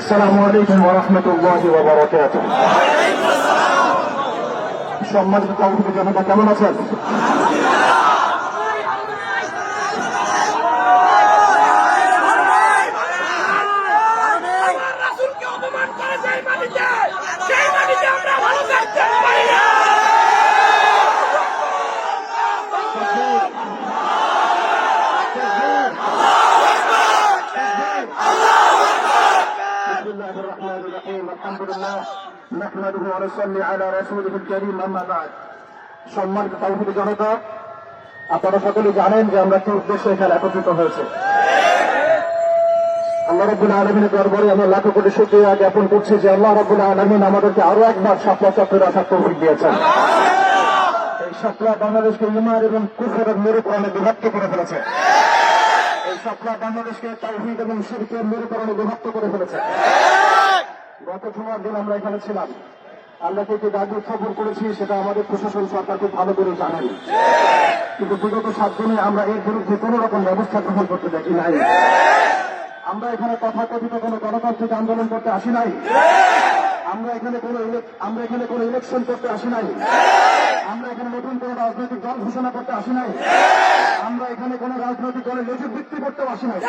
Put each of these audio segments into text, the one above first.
আসসালামু আলাইকুম ওরহমতুল্লাহি ওবরাকাতুহ সম্মানিত কমিটি জনতা কেমন আছেন نحمده ونصلي على رسوله الكريم اما بعد সম্মানিত কমিটি জনতা আপনারা সকলে জানেন যে আমরা কি উদ্দেশ্যে এখানে একত্রিত হয়েছে আল্লাহ রব্বুল আলমিনের দরবারে আমরা লাখো কোটি শুক্রিয়া জ্ঞাপন করছি যে আল্লাহ রব্বুল আলমিন আমাদেরকে আরো একবার সাপলা চক্রের আসার তৌফিক দিয়েছেন এই সাপলা বাংলাদেশকে ইমার এবং কুফরের মেরুকরণে বিভক্ত করে ফেলেছে এই সাপলা বাংলাদেশকে তাওহিদ এবং শিরকের মেরুকরণে বিভক্ত করে ফেলেছে গত জুমার দিন আমরা এখানে ছিলাম। আমরা কে কে দাবি উত্থাপন করেছি সেটা আমাদের প্রশাসন সরকার খুব ভালো করে জানেন। কিন্তু বিগত সাত দিনে আমরা এর বিরুদ্ধে কোন রকম ব্যবস্থা গ্রহণ করতে দেখি নাই। আমরা এখানে তথাকথিত কোনো গণতান্ত্রিক আন্দোলন করতে আসি নাই। আমরা এখানে কোনো আমরা এখানে কোনো ইলেকশন করতে আসি নাই। আমরা এখানে নতুন কোনো রাজনৈতিক দল ঘোষণা করতে আসি নাই। আমরা এখানে কোনো রাজনৈতিক দলের নজির বৃত্তি করতেও আসি নাই।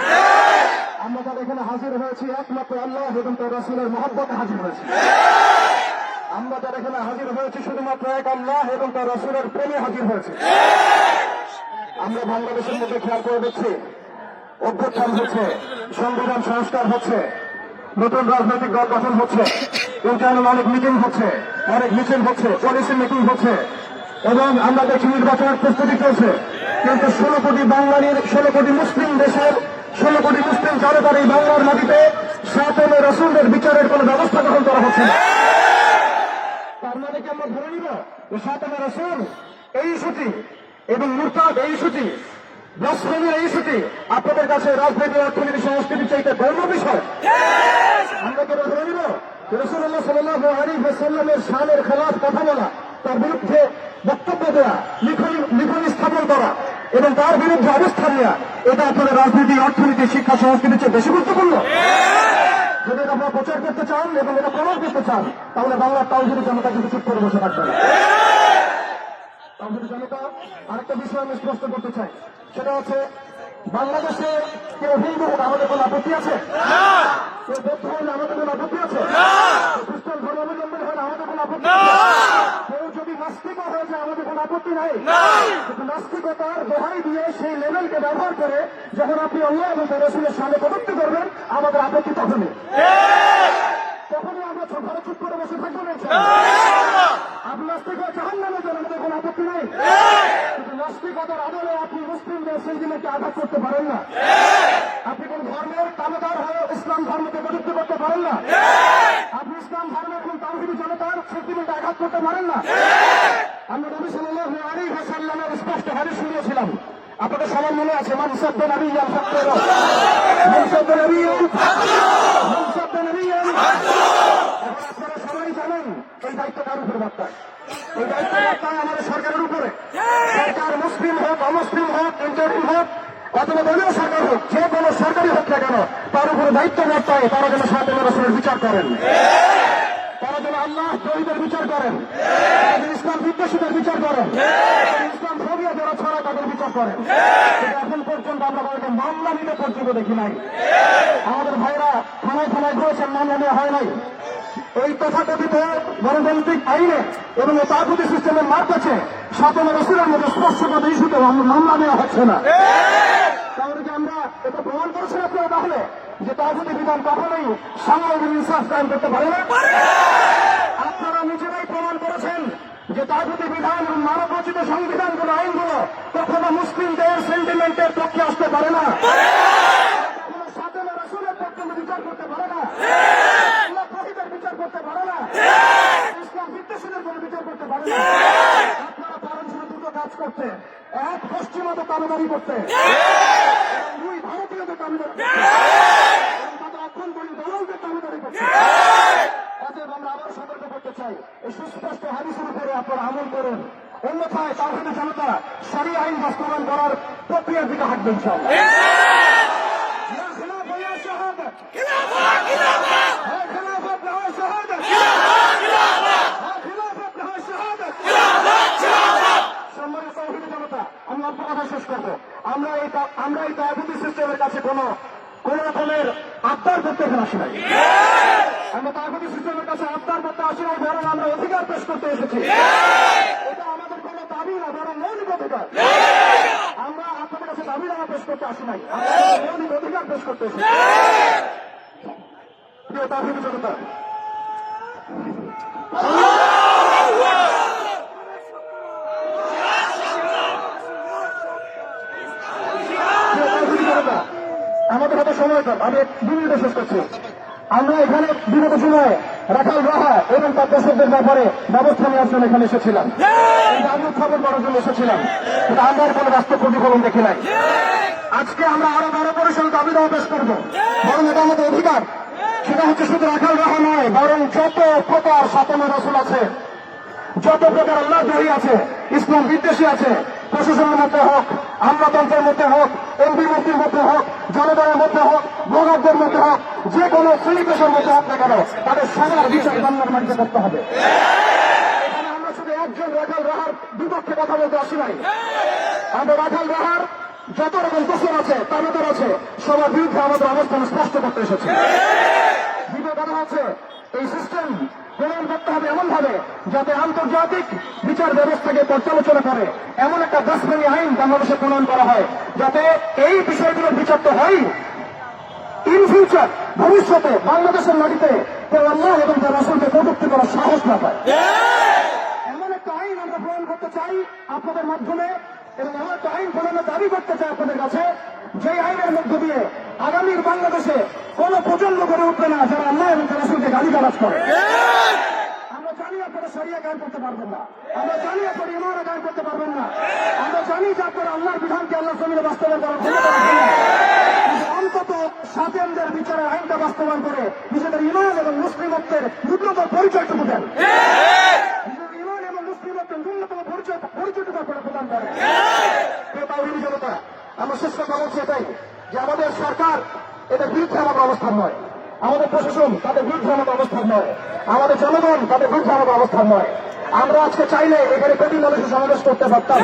আমরা যারা এখানে হাজির হয়েছি একমাত্র আল্লাহ এবং তার রাসুলের মহব্বতে হাজির হয়েছি। আমরা যারা এখানে হাজির হয়েছি, শুধুমাত্র এক আল্লাহ এবং তার রাসুলের প্রেমে হাজির হয়েছে। আমরা বাংলাদেশের মধ্যে খেয়াল করে দেখছি, অভ্যুত্থান হচ্ছে, সংবিধান সংস্কার হচ্ছে, নতুন রাজনৈতিক দল গঠন হচ্ছে ইন্টারনাল অনেক মিটিং হচ্ছে, অনেক মিছিল হচ্ছে, পলিসি মিটিং হচ্ছে, এবং আমরা দেখি নির্বাচনের প্রস্তুতি চলছে। কিন্তু ষোলো কোটি বাঙালির, ষোলো কোটি মুসলিম দেশের ষোলো কোটি মুসলিম জনতার এই বাংলার মাটিতে সাতমে রসুলদের বিচারের কোনো ব্যবস্থা গ্রহণ করা হচ্ছে না। তার মানে কি আমরা ধরে নিব যে সাতমে রসুল এই ইস্যুটি এবং মুরতাদ এই ইস্যুটি ব্লাসফেমির এই ইস্যুটি আপনাদের কাছে রাজনীতি অর্থনীতি সংস্কৃতি চাইতে গৌরব বিষয়। আমরা কেন ধরে নিব রসুল্লাহ সাল্লাহ আলী সাল্লামের শানের খেলাফ কথা বলা, তার বিরুদ্ধে বক্তব্য দেওয়া লিখন লিখন স্থাপন করা এবং তার বিরুদ্ধে অবস্থান নেওয়া এটা আপনাদের রাজনীতি, অর্থনীতি, শিক্ষা, সংস্কৃতির চেয়ে বেশি গুরুত্বপূর্ণ। যদি এটা আপনারা প্রচার করতে চান এবং এটা প্রমাণ করতে চান, তাহলে বাংলার তাওহিদি জনতা কিন্তু চুপ করে বসে থাকবে না। জনতা আরেকটা বিষয় আমি স্পষ্ট করতে চাই। সেটা হচ্ছে, বাংলাদেশে কেউ হিন্দু হোক আমাদের কোনো আপত্তি আছে? কেউ বৌদ্ধ হলে আমাদের কোনো আপত্তি আছে? খ্রিস্টান ধর্মাবলম্বী হলে আমাদের কোনো আপত্তি আছে কেউ যদি নাস্তিকও হয়ে যায় আমাদের কোনো আপত্তি নাই। কিন্তু নাস্তিকতার দোহাই দিয়ে সেই লেভেলকে ব্যবহার করে যখন আপনি আল্লাহ এবং রসুলের সামনে কটূক্তি করবেন আমাদের আপত্তি তখনই। তখনই আমরা ঘরে চুপ করে বসে থাকব না। আপনি নাস্তিক হয়ে জাহান নামে আমাদের কোনো আপত্তি নাই। কিন্তু নাস্তিকতার আদলে আপনি মুসলিমদের সেন্টিমেন্টকে আঘাত করতে পারেন না। আপনি কোন ধর্মের দামেদার হয়ে ইসলাম ধর্মকে কটূক্তি করতে পারেন না। আপনি ইসলাম ধর্মের কোন তাহিদি জনতার সেন্টিমেন্টে আঘাত করতে পারেন না। আমরা নবী সাল্লাল্লাহু আলাইহি ওয়াসাল্লামের শুনিয়েছিলাম। আপনাদের সবার মনে আছে মানসাব্দ নবিয়ান ফাকর নবিয়ান মানসাব্দ নবিয়ান সবাই জানেন, এই দায়িত্ব কার উপরে বর্তায়? এই দায়িত্ব বর্তায় আমাদের সরকারের উপরে। সরকার মুসলিম হোক, অমুসলিম হোক ইন্টারিম হোক, অথবা দলীয় সরকার হোক, যে কোনো সরকারি হোক না কেন, তার উপরে দায়িত্ব বর্তায়, তারা যেন সাথে রসুলের বিচার করেন। তারা যেন আল্লাহ শহীদের বিচার করেন তারা যেন ইসলাম বিদ্বেষীদের বিচার করেন। ইসলাম যারা ছড়া তাদের বিচার করেন। এখন পর্যন্ত আমরা কাউকে মামলা নিতে পর্যন্ত দেখি নাই। আমাদের ভাইরা থানায় থানায় ঘুরেছেন মামলা নেওয়া হয় নাই। এই তথাকথিত গণতান্ত্রিক আইনে এবং তাগুতি সিস্টেমের মার কাছে রসুলের মধ্যে ইস্যুতে মামলা নেওয়া হচ্ছে না। তাহলে আমরা এটা প্রমাণ করেছেন আপনারা তাহলে? যে তাগুতি বিধান কখনোই সামাজিক ইনসাফ কায়েম করতে পারে না। আপনারা নিজেরাই প্রমাণ করেছেন যে তাগুতি বিধান এবং মানব রচিত সংবিধানগুলো আইনগুলো কখনো মুসলিমদের সেন্টিমেন্টের পক্ষে আসতে পারে না। বিচার করতে না। বিচার করতে না। বিচার করতে না। কাজ করতে। এক কামদারি করতে। দুই, ভারতীয়দের কামদারি কামদারি করতে। করতে চাই। এই সুস্পষ্ট হাদিসের উপরে আপনারা আমল করুন। অন্যথায় তাহিদে জনতা সারি আইন বাস্তবায়ন করার প্রক্রিয়ার দিকে হাঁটবেন ইনশাআল্লাহ। আমরা এই আমরা সিস্টেমের কাছে কোন রকমের আবদার করতে এখানে আসি নাই। আমরা তাগুতি সিস্টেমের কাছে আবদার করতে আসি নাই বরং আমরা অধিকার পেশ করতে এসেছি। এটা আমাদের কোনো দাবি না বরং মৌলিক অধিকার। আমরা আপনাদের কাছে দাবি নামা পেশ করতে আসি নাই আমরা মৌলিক অধিকার পেশ করতে এসেছি। প্রিয় তাহিনী জনতা আমাদের হাতে সময় কম আমি এক দু মিনিটে শেষ করছি। আমরা এখানে বিগত সময়ে রাখাল রাহা এবং তার দর্শকদের ব্যাপারে ব্যবস্থা নেওয়ার জন্য এখানে এসেছিলাম। আমি খবর করার জন্য এসেছিলাম কিন্তু আমরা এর কোনো বাস্তব প্রতিফলন দেখি নাই। আজকে আমরা আরও বড় পরিসর দাবি দেওয়া পেশ করব। বরং এটা আমাদের অধিকার। সেটা হচ্ছে শুধু রাখাল রাহা নয় বরং যত প্রকার সাতমা রসুল আছে যত প্রকার আল্লাহ দহি আছে ইসলাম বিদ্বেষী আছে প্রশাসনের মধ্যে হোক আমলাতন্ত্রের মধ্যে হোক এমপি মধ্যে হোক, জনগণের মধ্যে হোক ব্লগারদের মধ্যে হোক, যে কোনো পেশার মধ্যে হোক না কেন, তাদের সবার বিচার বাংলার মাটিতে করতে হবে। আমরা শুধু একজন রাখাল রাহার বিপক্ষে কথা বলতে আসি নাই। আমরা রাখাল রাহার যত রকম দোষর আছে তাবেদার আছে, সবার বিরুদ্ধে আমাদের অবস্থান স্পষ্ট করতে এসেছে। কথা হচ্ছে এই সিস্টেম প্রণয়ন করতে হবে এমন ভাবে যাতে আন্তর্জাতিক বিচার ব্যবস্থাকে পর্যালোচনা করে। এমন একটা দেশপ্রেমী আইন বাংলাদেশে প্রণয়ন করা হয় যাতে এই বিষয়গুলোর বিচার তো হয় ইন ফিউচার ভবিষ্যতে বাংলাদেশের মাটিতে কেউ আল্লাহ এবং তার রাসুলকে কটুক্তি করার সাহস না পায়। এমন একটা আইন আমরা প্রণয়ন করতে চাই আপনাদের মাধ্যমে। এবং এমন একটা আইন প্রণয়নের দাবি করতে চাই আপনাদের কাছে যে আইনের মধ্য দিয়ে আগামীর বাংলাদেশে কোন প্রজন্ম গড়ে উঠবে না যারা আল্লাহ এবং রাসুলকে গালি গালাজ করে বিধানকে আল্লাহ বাস্তবায়ন বিচারের আইনটা বাস্তবায়ন করে নিজেদের ইমান এবং মুসলিমত্বের ন্যূনতম পরিচয়টুকু দেন নিজেদের ইমান এবং মুসলিমত্বের ন্যূনতম পরিচয় পরিচয়টুকু আপনারা প্রদান করেন প্রিয় তাওহীদি জনতা আমরা শেষ কথা বলছি এটাই যে আমাদের সরকার এদের বিরুদ্ধে আমাদের অবস্থান নয়। আমাদের প্রশাসন তাদের বিরুদ্ধে আমাদের অবস্থান নয়। আমাদের জনগণ তাদের বিরুদ্ধে আমাদের অবস্থান নয়। আমরা আজকে চাইলে এখানে কোটি মানুষের সমাবেশ করতে পারতাম।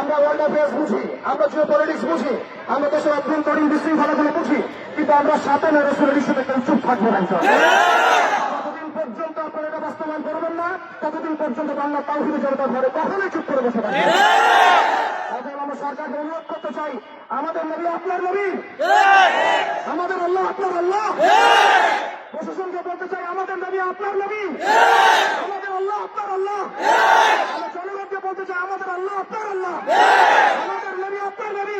আমরা ওয়ার্ল্ড অ্যাফেয়ার্স বুঝি, আমরা জিও পলিটিক্স বুঝি, আমরা দেশের অভ্যন্তরীণ বিশৃঙ্খলাগুলো বুঝি, কিন্তু আমরা সাথে না রসুলের ইস্যুতে চুপ থাকব না পর্যন্ত আপনারা এটা বাস্তবায়ন করবেন না, ততদিন পর্যন্ত বাংলা তাহিনী জনতা ঘরে কখনোই চুপ করে বসে থাকবে না। অতএব আমরা সরকারকে অনুরোধ করতে চাই। আমাদের নবী আপনার নবী। আমাদের আল্লাহ আপনার আল্লাহ। প্রশাসনকে বলতে চাই, আমাদের নবী আপনার নবী। আমাদের আল্লাহ আপনার আল্লাহ। জনগণকে বলতে চাই, আমাদের আল্লাহ আপনার আল্লাহ। আমাদের নবী আপনার নবী।